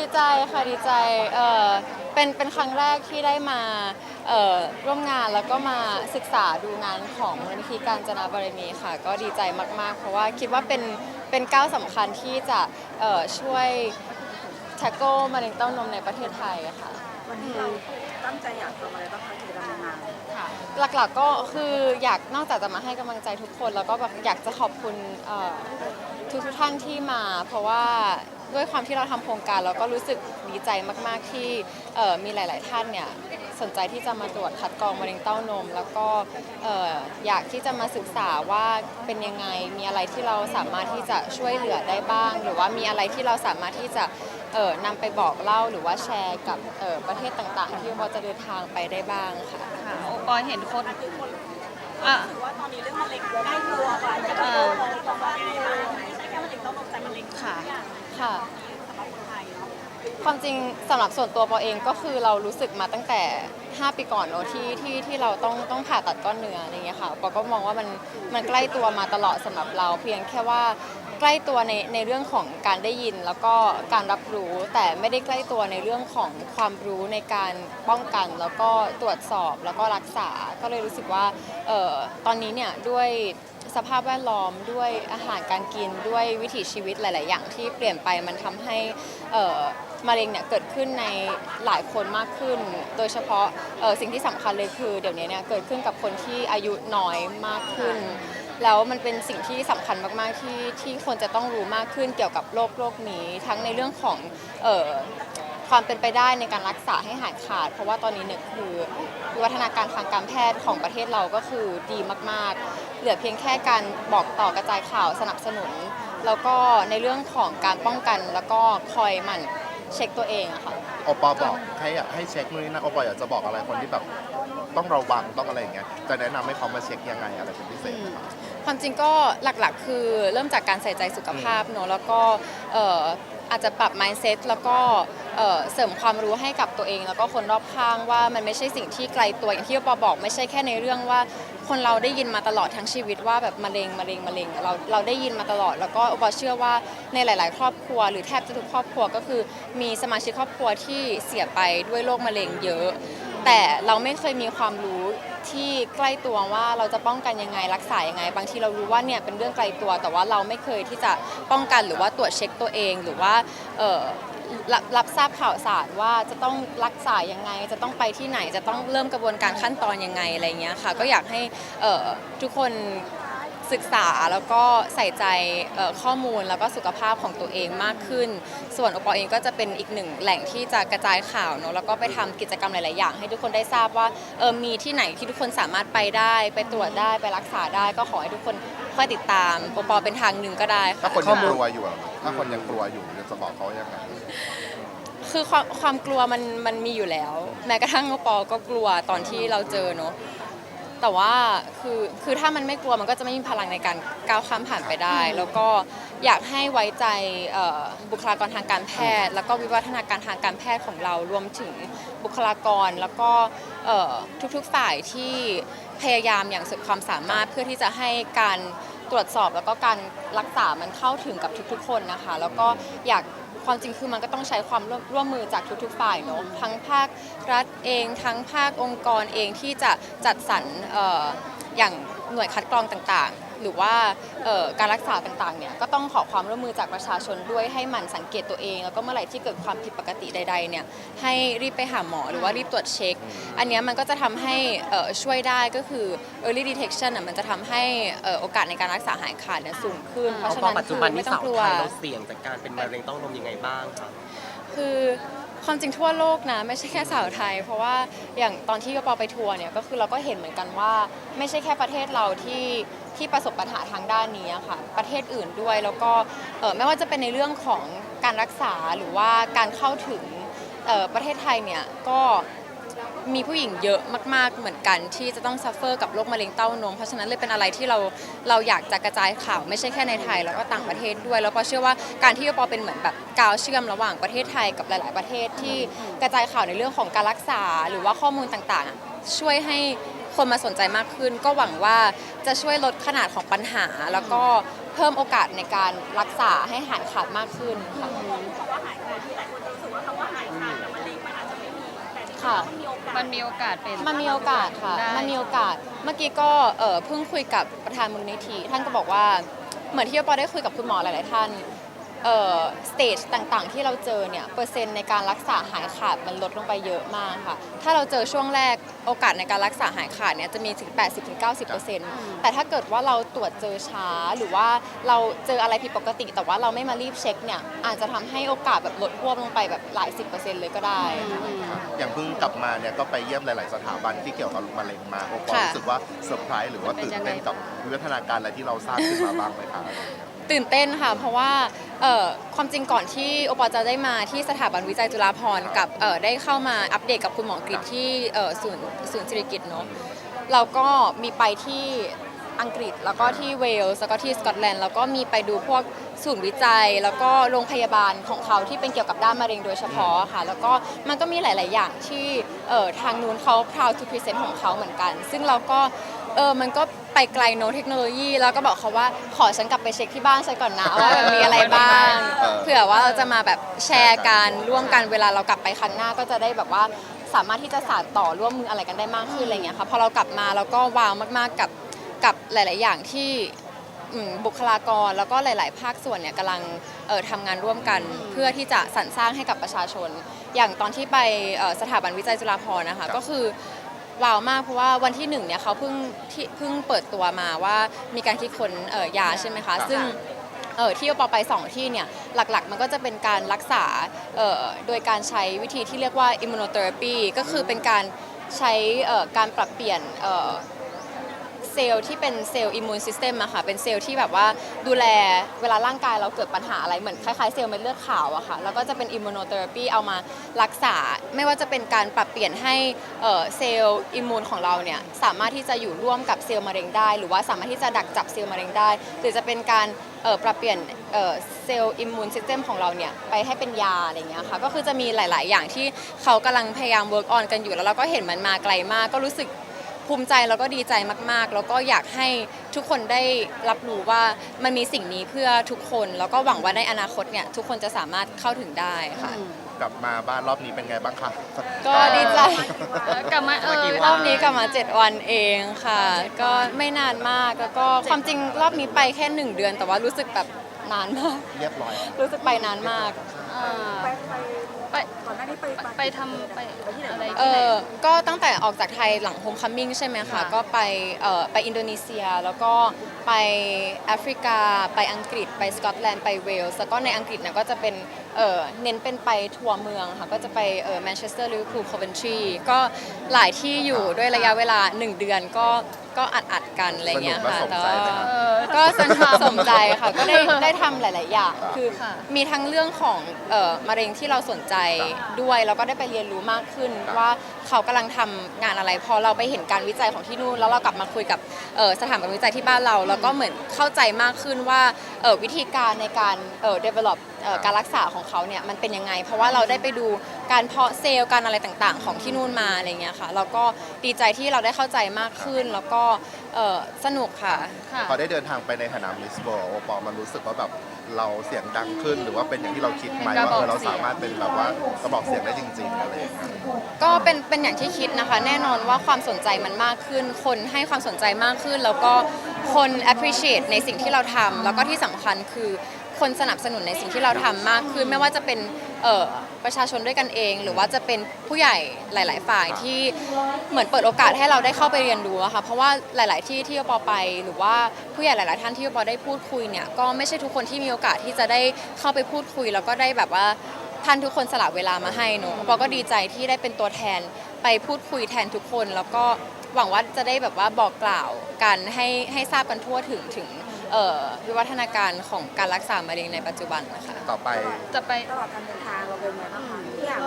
ดีใจค่ะดีใจเออเป็นเป็นครั้งแรกที่ได้มาเอ่อร่วมงานแล้วก็มาศึกษาดูงานของมูลนิธิการจนาบารมีค่ะ ก็ดีใจมากๆ เพราะว่าคิดว่าเป็นเป็นก้าวสำคัญที่จะเอ่อช่วยแท็กโก้มะเร็งเต้านมในประเทศไทยอะค่ะ วันนี้เราตั้งใจอยากทำอะไรบ้างคะกิจกรรมในงานหลักๆก็คืออยากนอกจากจะมาให้กำลังใจทุกคน แล้วก็แบบอยากจะขอบคุณเอ่อทุกทุกๆท่านที่มา เพราะว่า ด้วยความที่เราทำโครงการเราก็รู้สึกดีใจมาก ๆ ที่เอ่อมีหลาย ๆ ท่านเนี่ยสนใจที่จะมาตรวจคัดกรองมะเร็งเต้านม แล้วก็เอ่ออยากที่จะมาศึกษาว่าเป็นยังไงมีอะไรที่เราสามารถที่จะช่วยเหลือได้บ้าง หรือว่ามีอะไรที่เราสามารถที่จะเอ่อนำไปบอกเล่าหรือว่าแชร์กับเอ่อประเทศต่างๆ ที่พอจะเดินทางไปได้บ้างค่ะค่ะโอปอเห็นคนอะถือว่าตอนนี้เรื่องมะเร็งใกล้ตัวกว่าจะเออของเรายังไงบ้างไม่ใช่แค่มะเร็งเต้านมแต่มะเร็งค่ะ ค่ะคนไทยเนาะความจริงสำหรับส่วนตัวปอเองก็คือเรารู้สึกมาตั้งแต่ 5 ปีก่อนเนอะที่ที่ที่เราต้องต้องผ่าตัดก้อนเนื้ออะไรเงี้ยค่ะปอก็มองว่ามันมันใกล้ตัวมาตลอดสำหรับเรา เพียงแค่ว่าใกล้ตัวในในเรื่องของการได้ยินแล้วก็การรับรู้แต่ไม่ได้ใกล้ตัวในเรื่องของความรู้ในการป้องกัน แล้วก็ตรวจสอบแล้วก็รักษาก็เลยรู้สึกว่าเอ่อตอนนี้เนี่ยด้วย สภาพแวดล้อมด้วยอาหารการกินด้วยวิถีชีวิตหลาย ๆ อย่างที่เปลี่ยนไปมันทำให้เมะเร็งเนี่ยเกิดขึ้นในหลายคนมากขึ้น โดยเฉพาะสิ่งที่สำคัญเลยคือเดี๋ยวนี้เนี่ยเกิดขึ้นกับคนที่อายุน้อยมากขึ้น แล้วมันเป็นสิ่งที่สำคัญมาก ๆ ที่ที่คนจะต้องรู้มากขึ้นเกี่ยวกับโรคโรคนี้ ทั้งในเรื่องของความเป็นไปได้ในการรักษาให้หายขาด เพราะว่าตอนนี้เนี่ยคือวิวัฒนาการทางการแพทย์ของประเทศเราก็คือดีมาก ๆ เหลือเพียงแค่การบอกต่อกระจายข่าวสนับสนุน แล้วก็ในเรื่องของการป้องกันแล้วก็คอยหมั่นเช็คตัวเองอะค่ะ โอปอบอกให้อยากให้เช็คนู่นนี่นะโอปออยากจะบอกอะไรคนที่แบบต้องระวังต้องอะไรอย่างเงี้ยจะแนะนำให้เขามาเช็คยังไงอะไรเป็นพิเศษครับ ความจริงก็หลักๆ คือเริ่มจากการใส่ใจสุขภาพเนอะแล้วก็เอ่ออาจจะปรับ mindset แล้วก็เอ่อเสริมความรู้ให้กับตัวเอง แล้วก็คนรอบข้างว่ามันไม่ใช่สิ่งที่ไกลตัวอย่างที่ปอบอก ไม่ใช่แค่ในเรื่องว่า คนเราได้ยินมาตลอดทั้งชีวิตว่าแบบมะเร็งมะเร็งมะเร็งเราเราได้ยินมาตลอด แล้วก็ปอเชื่อว่าในหลาย ๆ ครอบครัว หรือแทบจะทุกครอบครัวก็คือมีสมาชิกครอบครัวที่เสียไปด้วยโรคมะเร็งเยอะ แต่เราไม่เคยมีความรู้ที่ใกล้ตัวว่าเราจะป้องกันยังไงรักษายังไง บางทีเรารู้ว่าเนี่ยเป็นเรื่องไกลตัว แต่ว่าเราไม่เคยที่จะป้องกันหรือว่าตรวจเช็คตัวเองหรือว่ารับรับทราบข่าวสารว่าจะต้องรักษายังไง จะต้องไปที่ไหนจะต้องเริ่มกระบวนการขั้นตอนยังไงอะไรเงี้ยค่ะ ก็อยากให้ทุกคน ศึกษาแล้วก็ใส่ใจเอ่อข้อมูลแล้วก็สุขภาพของตัวเองมากขึ้น ส่วนโอปอเองก็จะเป็นอีกหนึ่งแหล่งที่จะกระจายข่าวเนอะแล้วก็ไปทำกิจกรรมหลาย ๆ อย่าง ให้ทุกคนได้ทราบว่าเออมีที่ไหนที่ทุกคนสามารถไปได้ ไปตรวจได้ไปรักษาได้ ก็ขอให้ทุกคนค่อยติดตามโอปอเป็นทางหนึ่งก็ได้ถ้าค่ะคนยังกลัวอยู่อะถ้าคนยังกลัวอยู่จะบอกเขายังไงคือความความกลัวมันมันมีอยู่แล้ว แม้กระทั่งโอปอก็กลัวตอนที่เราเจอเนอะ แต่ว่าคือคือถ้ามันไม่กลัวมันก็จะไม่มีพลังในการก้าวข้ามผ่านไปได้ แล้วก็อยากให้ไว้ใจเอ่อบุคลากรทางการแพทย์ แล้วก็วิวัฒนาการทางการแพทย์ของเรารวมถึงบุคลากรแล้วก็เอ่อทุกๆฝ่ายที่พยายามอย่างสุดความสามารถเพื่อที่จะให้การตรวจสอบแล้วก็การรักษามันเข้าถึงกับทุกๆ คนนะคะ แล้วก็อยาก ความจริงคือมันก็ต้องใช้ความร่วมมือจากทุกๆฝ่ายเนาะทั้งภาครัฐเอง ทั้งภาคองค์กรเองที่จะจัดสรร อ่ออย่างหน่วยคัดกรองต่างๆ หรือว่าเอ่อการรักษาต่างๆเนี่ยก็ต้องขอความร่วมมือจากประชาชนด้วยให้หมันสังเกตตัวเอง แล้วก็เมื่อไหร่ที่เกิดความผิดปกติใดๆเนี่ยให้รีบไปหาหมอหรือว่ารีบตรวจเช็ค อันเนี้ยมันก็จะทำให้เอ่อช่วยได้ก็คือ early detection อะมันจะทำให้เอ่อโอกาสในการรักษาหายขาดเนี่ยสูงขึ้น เพเอาราะฉะพอนั้นปัจจุคือบันไม่นี้ต้องสาวกลัวไทยเราเสี่ยงจากการเป็นมะเร็งเต้านมยังไงบ้างคะคือ ความจริงทั่วโลกนะไม่ใช่แค่สาวไทย เพราะว่าอย่างตอนที่กปอไปทัวร์เนี่ยก็คือเราก็เห็นเหมือนกันว่า ไม่ใช่แค่ประเทศเราที่ที่ประสบปัญหาทางด้านนี้ค่ะ ประเทศอื่นด้วยแล้วก็ไม่ว่าจะเป็นในเรื่องของการรักษาหรือว่าการเข้าถึงประเทศไทยเนี่ยก็ มีผู้หญิงเยอะมาก ๆ เหมือนกัน ที่จะต้องซัฟเฟอร์กับโรคมะเร็งเต้านม เพราะฉะนั้นเลยเป็นอะไรที่เราเราอยากจะกระจายข่าวไม่ใช่แค่ในไทย แล้วก็ต่างประเทศด้วย แล้วปอเชื่อว่าการที่ปอเป็นเหมือนแบบกาวเชื่อมระหว่างประเทศไทยกับหลาย ๆ ประเทศที่กระจายข่าวในเรื่องของการรักษาหรือว่าข้อมูลต่าง ๆ ช่วยให้คนมาสนใจมากขึ้น ก็หวังว่าจะช่วยลดขนาดของปัญหา แล้วก็เพิ่มโอกาสในการรักษาให้หายขาดมากขึ้นค่ะบอกว่าหายขาดที่หลายคนรู้สึกว่าค่ะมันมีโอกาสมัน มีโอกาสเป็น มันมีโอกาสค่ะ ได้ มันมีโอกาส เมื่อกี้ก็เอ่อเพิ่งคุยกับประธานมูลนิธิท่านก็บอกว่า เหมือนที่ปอได้คุยกับคุณหมอหลาย ๆ ท่านเอ่อ สเตจต่างๆ ที่เราเจอเนี่ยเปอร์เซ็นต์ในการรักษาหายขาดมันลดลงไปเยอะมากค่ะ ถ้าเราเจอช่วงแรกโอกาสในการรักษาหายขาดเนี่ยจะมีถึง 80-90%แต่ถ้าเกิดว่าเราตรวจเจอช้าหรือว่าเราเจออะไรผิดปกติ แต่ว่าเราไม่มารีบเช็คเนี่ยอาจจะทำให้โอกาสแบบลดพวบลงไปแบบหลายสิบเปอร์เซ็นต์เลยก็ได้ อย่างเพิ่งกลับมาเนี่ยก็ไปเยี่ยมหลาย ๆ สถาบันที่เกี่ยวกับมะเร็งมาโอปอค่ะรู้สึกว่าเซอร์ไพรส์หรือว่าตื่นเต้นกับวิวัฒนาการอะไรที่เราสร้างขึ้นมาบ้างไหมคะ ตื่นเต้นค่ะเพราะว่าความจริงก่อนที่โอปอจะได้มาที่สถาบันวิจัยจุฬาภรณ์กับได้เข้ามาอัปเดตกับคุณหมอกฤษที่ศูนย์ศูนย์ศิริกิตเนาะเราก็มีไปที่อังกฤษแล้วก็ที่เวลส์แล้วก็ที่สกอตแลนด์แล้วก็มีไปดูพวกศูนย์วิจัย แล้วก็โรงพยาบาลของเขาที่เป็นเกี่ยวกับด้านมะเร็งโดยเฉพาะค่ะ แล้วก็มันก็มีหลาย ๆ อย่างที่ทางนู้นเขา proud to present ของเขาเหมือนกัน ซึ่งเราก็เออมันก็ ไปไกลโนเทคโนโลยีแล้วก็บอกเขาว่าขอฉันกลับไปเช็คที่บ้านฉันก่อนนะว่าแบบมีอะไรบ้าง เออ เผื่อว่าเราจะมาแบบแชร์กันร่วมกันเวลาเรากลับไปครั้งหน้าก็จะได้แบบว่าสามารถที่จะสานต่อร่วมมืออะไรกันได้มากขึ้นอะไรเงี้ยค่ะพอเรากลับมาเราก็ว้าวมากๆกับกับหลาย ๆ อย่างที่อืมบุคลากรแล้วก็หลาย ๆ ภาคส่วนเนี่ยกำลังเอ่อทำงานร่วมกันเพื่อที่จะสรรสร้างให้กับประชาชน อย่างตอนที่ไปเอ่อสถาบันวิจัยจุฬาภรณ์นะคะก็คือ ว้าวมากเพราะว่าวันที่หนึ่งเนี่ยเขาเพิ่งที่เพิ่งเปิดตัวมาว่ามีการคิดค้นเอ่อยาใช่ไหมคะซึ่งเอ่อที่โอปอไปสองที่เนี่ยหลักๆ มันก็จะเป็นการรักษาเอ่อโดยการใช้วิธีที่เรียกว่า immunotherapy ก็คือเป็นการใช้เอ่อการปรับเปลี่ยนเอ่อเซลล์ที่เป็นเซลล์อิมมูนซิสเต็มอะค่ะ เป็นเซลล์ที่แบบว่าดูแลเวลาร่างกายเราเกิดปัญหาอะไรเหมือนคล้ายๆเซลล์เม็ดเลือดขาวอะค่ะ แล้วก็จะเป็นอิมมูโนเทอราปีเอามารักษา ไม่ว่าจะเป็นการปรับเปลี่ยนให้เซลล์อิมมูนของเราเนี่ยสามารถที่จะอยู่ร่วมกับเซลล์มะเร็งได้ หรือว่าสามารถที่จะดักจับเซลล์มะเร็งได้ หรือจะเป็นการปรับเปลี่ยนเซลล์อิมมูนซิสเต็มของเราเนี่ยไปให้เป็นยาอะไรอย่างเงี้ยค่ะ ก็คือจะมีหลาย ๆ อย่างที่เขากำลังพยายามเวิร์กออนกันอยู่แล้วเราก็เห็นมันมาไกลมากก็รู้สึก ภูมิใจแล้วก็ดีใจมาก ๆ แล้วก็อยากให้ทุกคนได้รับรู้ว่ามันมีสิ่งนี้เพื่อทุกคน แล้วก็หวังว่าในอนาคตเนี่ยทุกคนจะสามารถเข้าถึงได้ค่ะ กลับมาบ้านรอบนี้เป็นไงบ้างคะก็ดีใจ กลับมาเออรอบนี้กลับมา 7 วันเองค่ะ ก็ไม่นานมากแล้วก็ความจริงรอบนี้ไปแค่ 1 เดือน แต่ว่ารู้สึกแบบนานมาก เรียบร้อย รู้สึกไปนานมากอ่า ไปไปไปก่อนหน้านี้ไปไปทำไปไปที่ไหนอะไรเอที่ไหนอก็ตั้งแต่ออกจากไทยหลังโฮมคัมมิ่งใช่ไหมคะค่ะก็ไปเอ่อไปอินโดนีเซีย แล้วก็ไปแอฟริกา ไปอังกฤษ ไปสกอตแลนด์ ไปเวลส์ แล้วก็ในอังกฤษเนี่ยก็จะเป็นเอ่อเน้นเป็นไปทัวร์เมืองค่ะ ก็จะไปเอ่อแมนเชสเตอร์ลิเวอร์พูลโคเวนทรี ก็หลายที่อยู่ด้วยระยะเวลา 1 เดือนก็ ก็อัดอัดๆกันอะไรเงี้ยค่ะสนุกและสมใจไหมคะแต่ว่าก็สนุกสมใจค่ะ ก็ได้ได้ทำหลาย ๆ อย่าง คือค่ะ มีทั้งเรื่องของเอ่อมะเร็งที่เราสนใจด้วย แล้วก็ได้ไปเรียนรู้มากขึ้น ว่าเขากำลังทำงานอะไรพอเราไปเห็นการวิจัยของที่นู่นแล้วเรากลับมาคุยกับเอ่อสถาบันวิจัยที่บ้านเรา แล้วก็เหมือนเข้าใจมากขึ้นว่าเอ่อวิธีการในการเอ่อ develop เอ่อการรักษาของเขาเนี่ยมันเป็นยังไง เพราะว่าเราได้ไปดู การเพาะเซลล์การอะไรต่างๆ ของที่นู่นมาอะไรเงี้ยค่ะแล้วก็ดีใจที่เราได้เข้าใจมากขึ้น แล้วก็เอ่อสนุกค่ะ ค่ะ พอได้เดินทางไปในฐานะมิสโบโอปอมันรู้สึกว่าแบบเราเสียงดังขึ้น หรือว่าเป็นอย่างที่เราคิดไหมเป็นกระว่าบอกเออเราเสียงสามารถเป็นแบบว่ากระบอกเสียงได้จริง ๆ อะไรอย่างเงี้ยก็เป็นเป็นอย่างที่คิดนะคะ แน่นอนว่าความสนใจมันมากขึ้น คนให้ความสนใจมากขึ้น แล้วก็คน appreciate ในสิ่งที่เราทำแล้วก็ที่สำคัญคือคนสนับสนุนในสิ่งที่เราทำมากขึ้น ไม่ว่าจะเป็นเอ่อ ประชาชนด้วยกันเอง หรือว่าจะเป็นผู้ใหญ่หลาย ๆ ฝ่ายที่เหมือนเปิดโอกาสให้เราได้เข้าไปเรียนรู้อะค่ะเพราะว่าหลาย ๆ ที่ที่ปอไป หรือว่าผู้ใหญ่หลาย ๆ ท่านที่ปอได้พูดคุยเนี่ยก็ไม่ใช่ทุกคนที่มีโอกาสที่จะได้เข้าไปพูดคุย แล้วก็ได้แบบว่าท่านทุกคนสละเวลามาให้เนอะปอก็ดีใจที่ได้เป็นตัวแทนไปพูดคุยแทนทุกคน แล้วก็หวังว่าจะได้แบบว่าบอกกล่าวกันให้ให้ทราบกันทั่วถึงถึง เอ่อวิวัฒนาการของการรักษามะเร็งในปัจจุบันนะคะต่อไปจะไป ตลอดการเดินทางเราเป็นไงบ้างคะทุกอย่าง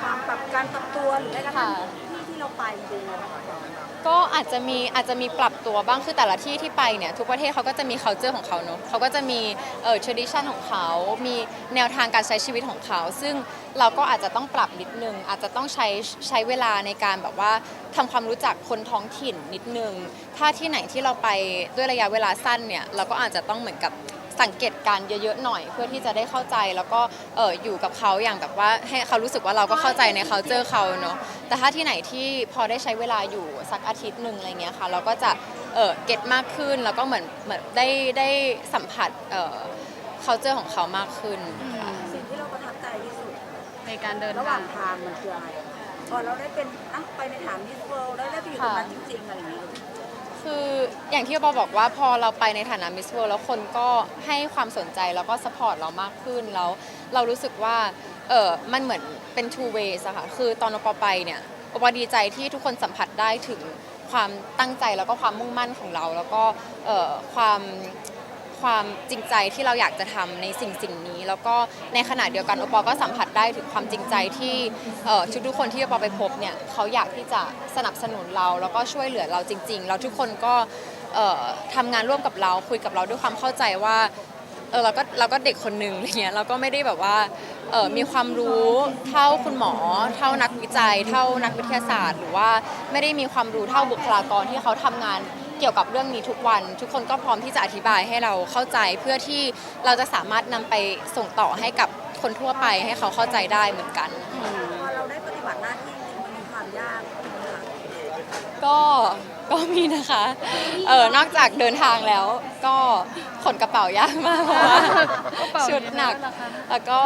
ความปรับการปรับตัวหรือแม้กระทั่งที่ที่เราไปเป็นไงบ้างคะ ก็อาจจะมีอาจจะมีปรับตัวบ้างคือแต่ละที่ที่ไปเนี่ยทุกประเทศเขาก็จะมี culture ของเขาเนอะเขาก็จะมีเอ่อ tradition ของเขา มีแนวทางการใช้ชีวิตของเขา ซึ่งเราก็อาจจะต้องปรับนิดนึง อาจจะต้องใช้ใช้เวลาในการแบบว่าทำความรู้จักคนท้องถิ่นนิดนึง ถ้าที่ไหนที่เราไปด้วยระยะเวลาสั้นเนี่ยเราก็อาจจะต้องเหมือนกับ สังเกตการณ์เยอะๆหน่อย เพื่อที่จะได้เข้าใจแล้วก็เอออยู่กับเขาอย่างแบบว่าให้เขารู้สึกว่าเราก็เข้าใจใน c u เจอร์เขาเนาะแต่ถ้าที่ไหนที่พอได้ใช้เวลาอยู่สักอาทิตย์หนึ่งอะไรเงี้ยค่ะเราก็จะเออเก็ตมากขึ้นแล้วก็เหมือนเหมือนได้ได้สัมผัสเออ culture ของเขามากขึ้นค่ะสิ่งที่เราประทับใจที่สุดในการเดินระหว่าทางงทางมันคืออะไรอะพอเราได้เป็นอะไปในฐานมิสเวิลด์ได้ได้ไปอยู่ตรงนั้นจริงๆอะไรอย่างเงี้ย คืออย่างที่ปอบอกว่าพอเราไปในฐานะมิสเวิลแล้วคนก็ให้ความสนใจแล้วก็สปอร์ตเรามากขึ้นแล้วเรารู้สึกว่าเออมันเหมือนเป็น two ways อะค่ะคือตอนปอไปเนี่ยปอดีใจที่ทุกคนสัมผัสได้ถึงความตั้งใจแล้วก็ความมุ่งมั่นของเรา แล้วก็เอ่อความ ความจริงใจที่เราอยากจะทำในสิ่งสิ่งนี้ แล้วก็ในขณะเดียวกันโอปอก็สัมผัสได้ถึงความจริงใจที่เอ่อทุกคนที่โอปอไปพบเนี่ยเขาอยากที่จะสนับสนุนเราแล้วก็ช่วยเหลือเราจริง ๆ แล้วทุกคนก็เอ่อทำงานร่วมกับเราคุยกับเราด้วยความเข้าใจว่า เออเราก็เราก็เด็กคนหนึ่งอะไรเงี้ยเราก็ไม่ได้แบบว่าเออมีความรู้เท่าคุณหมอ เท่านักวิจัย เท่านักวิทยาศาสตร์ หรือว่าไม่ได้มีความรู้เท่าบุคลากรที่เขาทำงาน เกี่ยวกับเรื่องนี้ทุกวัน ทุกคนก็พร้อมที่จะอธิบายให้เราเข้าใจเพื่อที่เราจะสามารถนำไปส่งต่อให้กับคนทั่วไปให้เขาเข้าใจได้เหมือนกัน พอเราได้ปฏิบัติหน้าที่จริงมันมีความยากไหมคะก็ก็มีนะคะเออนอกจากเดินทางแล้วก็ขนกระเป๋ายากมากเพราะว่าชุดหนัก แล้วก็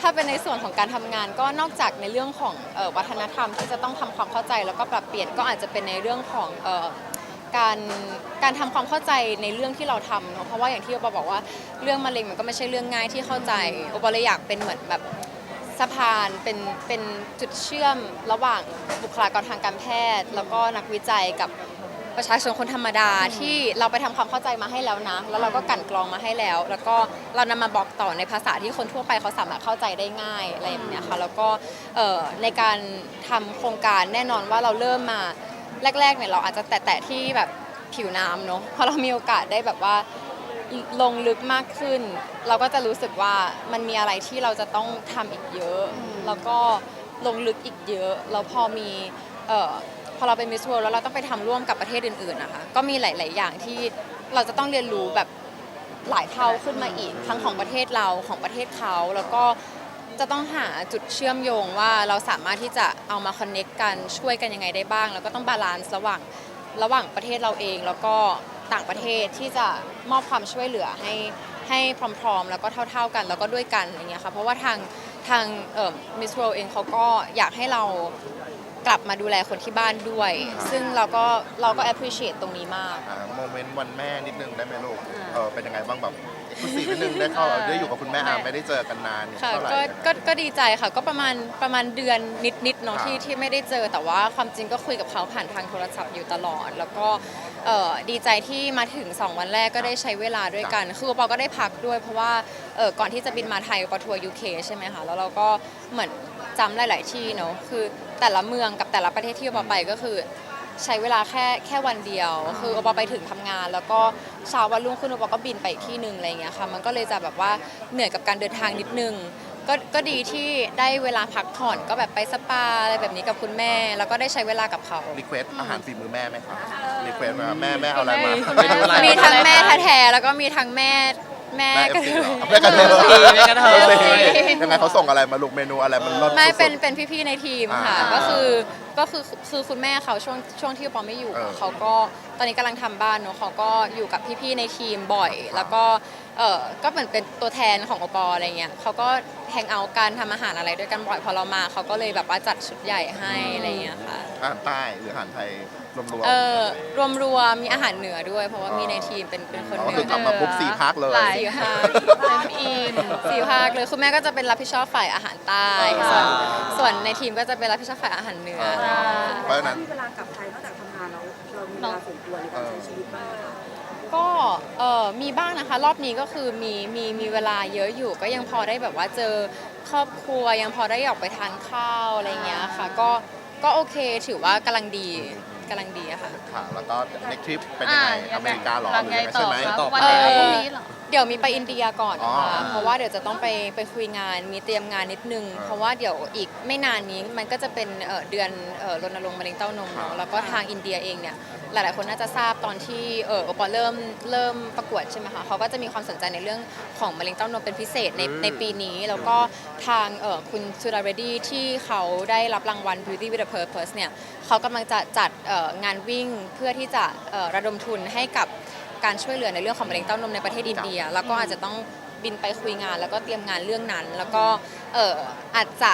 ถ้าเป็นในส่วนของการทำงานก็นอกจากในเรื่องของเอ่อวัฒนธรรมที่จะต้องทำความเข้าใจแล้วก็ปรับเปลี่ยนก็อาจจะเป็นในเรื่องของเอ่อ การการทำความเข้าใจในเรื่องที่เราทำเนอะเพราะว่าอย่างที่โอปอบอกว่าเรื่องมะเร็งมันก็ไม่ใช่เรื่องง่ายที่เข้าใจโอปอเลยอยากเป็นเหมือนแบบสะพานเป็นเป็นจุดเชื่อมระหว่างบุคลากรทางการแพทย์ แล้วก็นักวิจัยกับประชาชนคนธรรมดาที่เราไปทำความเข้าใจมาให้แล้วนะ แล้วเราก็กลั่นกรองมาให้แล้ว แล้วก็เรานำมาบอกต่อในภาษาที่คนทั่วไปเขาสามารถเข้าใจได้ง่ายอะไรแบบเนี้ยค่ะแล้วก็เอ่อในการทำโครงการแน่นอนว่าเราเริ่มมา แรกๆเนี่ยเราอาจจะแตะๆที่แบบผิวน้ำเนาะพอเรามีโอกาสได้แบบว่าลงลึกมากขึ้น เราก็จะรู้สึกว่ามันมีอะไรที่เราจะต้องทำอีกเยอะ แล้วก็ลงลึกอีกเยอะแล้วพอมีเอ่อพอเราเป็นมิส s ว r แล้วเราต้องไปทำร่วมกับประเทศอื่นๆนะคะก็มีหลาย ๆ อย่างที่เราจะต้องเรียนรู้แบบหลายเท่าขึ้นมาอีกทั้งของประเทศเราของประเทศเขาแล้วก็ จะต้องหาจุดเชื่อมโยงว่าเราสามารถที่จะเอามาคอนเน็กกันช่วยกันยังไงได้บ้าง แล้วก็ต้องบาลานซ์ระหว่างระหว่างประเทศเราเอง แล้วก็ต่างประเทศที่จะมอบความช่วยเหลือให้ให้พร้อมๆ แล้วก็เท่า ๆกันแล้วก็ด้วยกันอย่างเงี้ยค่ะเพราะว่าทางทางมิสโรเองเขาก็อยากให้เรากลับมาดูแลคนที่บ้านด้วย ซึ่งเราก็เราก็ appreciate ตรงนี้มากอ่าโมเมนต์วันแม่นิดนึงได้ไหมลูกเออเป็นยังไงบ้างแบบ คุณสีนิดนึงได้เข้าได้อยู่กับคุณแม่อาไม่ได้เจอกันนานเนี่ยค่ะเท่าไหร่ก็ยังไงก็ก็ดีใจค่ะ ก็ประมาณประมาณเดือนนิดๆเนาะครับที่ที่ไม่ได้เจอ แต่ว่าความจริงก็คุยกับเขาผ่านทางโทรศัพท์อยู่ตลอด แล้วก็เอ่อดีใจที่มาถึง 2 วันแรกก็ได้ใช้เวลาด้วยกัน คือปอก็ได้พักด้วย เพราะว่าเอ่อก่อนที่จะบินมาไทยปอทัวร์ยูเคใช่ไหมคะแล้วเราก็เหมือนจำหลาย ๆ ที่เนาะคือแต่ละเมืองกับแต่ละประเทศที่ปอไปก็คือ ใช้เวลาแค่แค่วันเดียว คือโอปอไปถึงทำงาน แล้วก็เช้าวันรุ่งขึ้นโอปอก็บินไปอีกที่หนึ่งอะไรอย่างเงี้ยค่ะ มันก็เลยจะแบบว่าเหนื่อยกับการเดินทางนิดนึงก็ก็ดีที่ได้เวลาพักผ่อนก็แบบไปสปาอะไรแบบนี้กับคุณแม่ แล้วก็ได้ใช้เวลากับเขา รีเควสอาหารฝีมือแม่ไหมคะรีเควสมาแม่แม่เอาอะไรมาคุณแม่เนูอะไรมีทั้งแม่แท้ๆแล้วก็มีทั้งแม่ แม่แม่ก็เอฟซีเหรอแม่กันเทยแม่กระเทย ยังไงเขาส่งอะไรมาลูกเมนูอะไรมันรสไม่สุดๆ เป็นเป็นพี่ๆในทีมค่ะ อ่าก็คือก็คือคือคุณแม่เขาช่วงช่วงที่ปอไม่อยู่เออเขาก็ตอนนี้กำลังทำบ้านเนอะเขาก็อยู่กับพี่ๆในทีมบ่อย แล้วก็เออก็เหมือนเป็นตัวแทนของโอปออะไรเงี้ยเขาก็แฮงเอาท์การทำอาหารอะไรด้วยกันบ่อยพอเรามาเขาก็เลยแบบว่าจัดชุดใหญ่ให้อะไรเงี้ยค่ะอาหารใต้หรืออาหารไทย รวมๆเออรวมรวมๆมีอาหารเหนือด้วย เพราะว่ามีในทีมเป็นเป็นคนอ๋อเหนืคืออกลับมาปุ๊บสี่ภาคเลยหลายสี่ภาคเต็มอิ่มสี่ภาคเลยคุณแม่ก็จะเป็นรับผิดชอบฝ่ายอาหารใต้อ่าส่วนส่วนในทีมก็จะเป็นรับผิดชอบฝ่ายอาหารเหนือ อ่า เพราะฉะนั้น ที่เวลากลับไทยนอกจากทำงานแล้วเรามีเวลาส่วนตัวในการใช้ชีวิตบ้างไหมคะก็เออมีบ้างนะคะ รอบนี้ก็คือมีมีมีเวลาเยอะอยู่ ก็ยังพอได้แบบว่าเจอครอบครัวยังพอได้ออกไปทานข้าวอะไรเงี้ยค่ะ ก็ก็โอเคถือว่ากำลังดี กำลังดีอะค่ะ ค่ะ แล้วก็ในคลิปเป็นยังไงอ่าอเมริกาเหรอหลังหรือไงยังไงต่ใช่อไหมครับต่อไป วันไหนพรุ่งนี้เหรอ เดี๋ยวมีไปอินเดียก่อนอ๋อค่ะเพราะว่าเดี๋ยวจะต้องไปไปคุยงานมีเตรียมงานนิดนึงอ่าเพราะว่าเดี๋ยวอีกไม่นานนี้มันก็จะเป็นเอ่อเดือนเอ่อรณรงค์มะเร็งเต้านมเนอะแล้วก็ทางอินเดียเองเนี่ยหลาย ๆ คนน่าจะทราบตอนที่เออโอปอลเริ่มเริ่มประกวดใช่ไหมคะเขาก็จะมีความสนใจในเรื่องของมะเร็งเต้านมเป็นพิเศษในในปีนี้ แล้วก็ทางเออคุณสุดาเรดดี้ที่เขาได้รับรางวัล Beauty with a Purpose เนี่ยเขากำลังจะจัดเอ่องานวิ่งเพื่อที่จะเอ่อระดมทุนให้กับ การช่วยเหลือในเรื่องของมะเร็งเต้านมในประเทศอินเดีย แล้วก็อาจจะต้องบินไปคุยงาน แล้วก็เตรียมงานเรื่องนั้น แล้วก็เอออาจจะ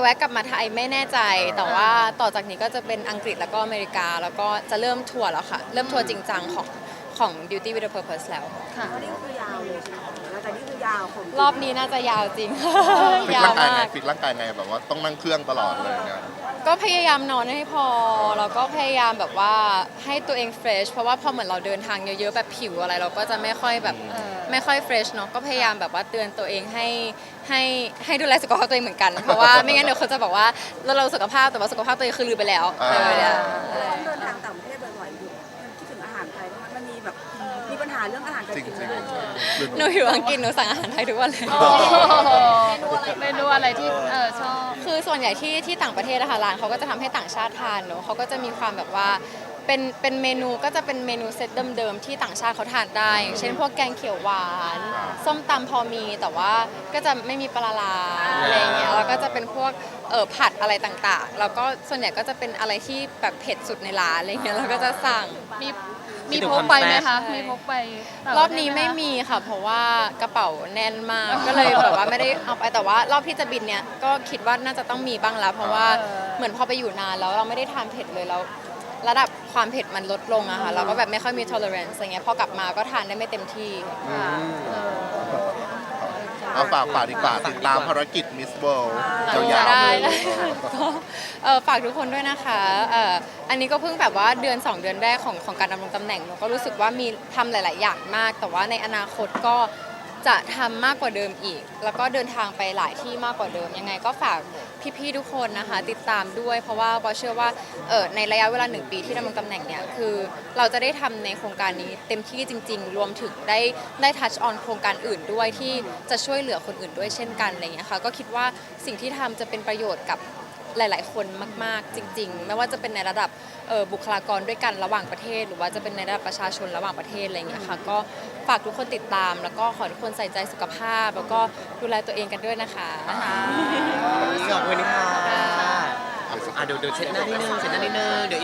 แวะกลับมาไทยไม่แน่ใจ แต่ว่าต่อจากนี้ก็จะเป็นอังกฤษแล้วก็อเมริกา แล้วก็จะเริ่มทัวร์แล้วค่ะ เริ่มทัวร์จริงจังของของ Beauty with a Purpose แล้วค่ะเพราะนี่คือยาวเลยใช่ไหมแล้วแต่นี่คือยาวของรอบนี้น่าจะยาวจริง ฟิตยาร่าวงกายไงมากฟิตร่างกายไงแบบว่าต้องนั่งเครื่องตลอดเลยอย่างเงี้ย ก็พยายามนอนให้พอ แล้วก็พยายามแบบว่าให้ตัวเองเฟรชเพราะว่าพอเหมือนเราเดินทางเยอะๆแบบผิวอะไร เราก็จะไม่ค่อยแบบเออไม่ค่อยเฟรชเนาะก็พยายามแบบว่าเตือนตัวเองให้ให้ให้ดูแลสุขภาพตัวเองเหมือนกัน เพราะว่าไม่งั้นเดี๋ยวคนจะบอกว่าเราเราสุขภาพแต่ว่าสุขภาพตัวเองคือลืมไปแล้วอ่าลืมไปแล้วต้องเดินทางต่างประเทศ เรื่องอาหารการจริงกินจริงไหมหนูอยู่อังกฤษหนูสั่งอาหารไทยทุกวันเลยเมนูอะไรที่เออชอบคือส่วนใหญ่ที่ที่ต่างประเทศนะคะร้านเขาก็จะทำให้ต่างชาติทานเนอะเขาก็จะมีความแบบว่าเป็นเป็นเมนูก็จะเป็นเมนูเซตเดิมๆที่ต่างชาติเขาทานได้อย่างเช่นพวกแกงเขียวหวาน ส้มตำพอมีแต่ว่าก็จะไม่มีปลาร้าอะไรอย่างเงี้ยแล้วก็จะเป็นพวกเออผัดอะไรต่างๆ แล้วก็ส่วนใหญ่ก็จะเป็นอะไรที่แบบเผ็ดสุดในร้านอะไรเงี้ยเราก็จะสั่งมี มีพกไปไหมคะ มีพกไปต่างรปอบระเทศนี้หไม่คะมีค่ะ เพราะว่ากระเป๋าแน่นมากก็เลยแบบว่าไม่ได้เอาไปแต่ว่ารอบที่จะบินเนี่ยก็คิดว่าน่าจะต้องมีบ้างแล้ว เพราะว่าเออเหมือนพอไปอยู่นานแล้วเราไม่ได้ทานเผ็ดเลยแล้ว ระดับความเผ็ดมันลดลงอะค่ะเราก็แบบไม่ค่อยมี tolerance อะไรเงี้ยพอกลับมาก็ทานได้ไม่เต็มที่ค่ะเออ เอาฝากฝากดีกว่าติดตามภารกิจมิสเวิลด์ยาวๆได้เลยได้ก็เอ่อฝากทุกคนด้วยนะคะเอ่ออันนี้ก็เพิ่งแบบว่าเดือน 2 เดือนแรกของของการดำรงตำแหน่งหนูก็รู้สึกว่ามีทำหลาย ๆ อย่างมาก แต่ว่าในอนาคตก็จะทำมากกว่าเดิมอีก แล้วก็เดินทางไปหลายที่มากกว่าเดิมยังไงก็ฝาก พี่ๆทุกคนนะคะติดตามด้วย เพราะว่าบอเชื่อว่าเออในระยะเวลาหนึ่งปีที่ดำรงตำแหน่งเนี่ยคือเราจะได้ทำในโครงการนี้เต็มที่จริง ๆ รวมถึงได้ได้ทัชออนโครงการอื่นด้วยที่จะช่วยเหลือคนอื่นด้วยเช่นกันอะไรเงี้ยค่ะก็คิดว่าสิ่งที่ทำจะเป็นประโยชน์กับ หลาย ๆ คนมาก ๆ จริง ๆ ไม่ว่าจะเป็นในระดับเอ่อบุคลากรด้วยกันระหว่างประเทศ หรือว่าจะเป็นในระดับประชาชนระหว่างประเทศอะไรอย่างเงี้ยค่ะก็ฝากทุกคนติดตาม แล้วก็ขอให้ทุกคนใส่ใจสุขภาพ แล้วก็ดูแลตัวเองกันด้วยนะคะขอบคุณค่ะอะเดี๋ยวเดี๋ยวเช็ดหน้านิดนึงเช็ดหน้านิดนึงเดี๋ยว